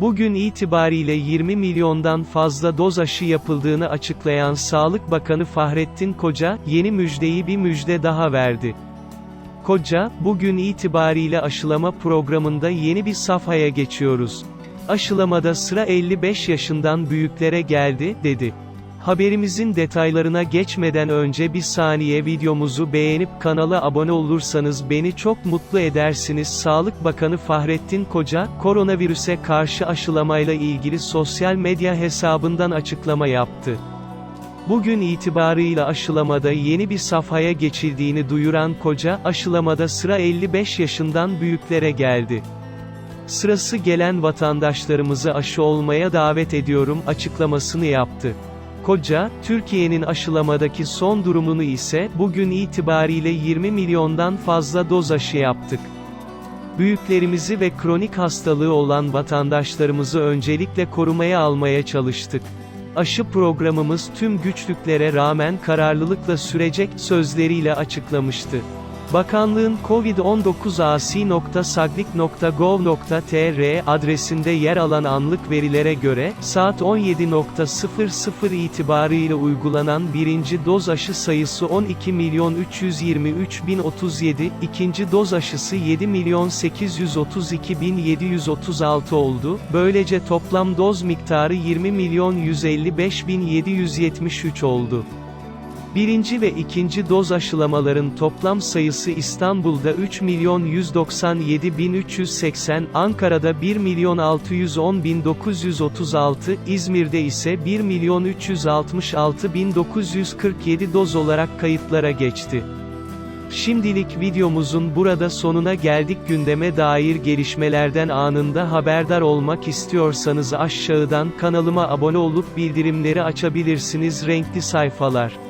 Bugün itibariyle 20 milyondan fazla doz aşı yapıldığını açıklayan Sağlık Bakanı Fahrettin Koca, yeni müjdeyi bir müjde daha verdi. Koca, bugün itibariyle aşılama programında yeni bir safhaya geçiyoruz. Aşılamada sıra 55 yaşından büyüklere geldi, dedi. Haberimizin detaylarına geçmeden önce bir saniye videomuzu beğenip kanala abone olursanız beni çok mutlu edersiniz. Sağlık Bakanı Fahrettin Koca, koronavirüse karşı aşılamayla ilgili sosyal medya hesabından açıklama yaptı. Bugün itibarıyla aşılamada yeni bir safhaya geçildiğini duyuran Koca, aşılamada sıra 55 yaşından büyüklere geldi. Sırası gelen vatandaşlarımızı aşı olmaya davet ediyorum açıklamasını yaptı. Koca, Türkiye'nin aşılamadaki son durumunu ise, bugün itibariyle 20 milyondan fazla doz aşı yaptık. Büyüklerimizi ve kronik hastalığı olan vatandaşlarımızı öncelikle korumaya almaya çalıştık. Aşı programımız tüm güçlüklere rağmen kararlılıkla sürecek, sözleriyle açıklamıştı. Bakanlığın COVID-19 asi.saglik.gov.tr adresinde yer alan anlık verilere göre, saat 17.00 itibarıyla uygulanan birinci doz aşı sayısı 12.323.037, ikinci doz aşısı 7.832.736 oldu, böylece toplam doz miktarı 20.155.773 oldu. Birinci ve ikinci doz aşılamaların toplam sayısı İstanbul'da 3.197.380, Ankara'da 1.610.936, İzmir'de ise 1.366.947 doz olarak kayıtlara geçti. Şimdilik videomuzun burada sonuna geldik gündeme dair gelişmelerden anında haberdar olmak istiyorsanız aşağıdan kanalıma abone olup bildirimleri açabilirsiniz renkli sayfalar.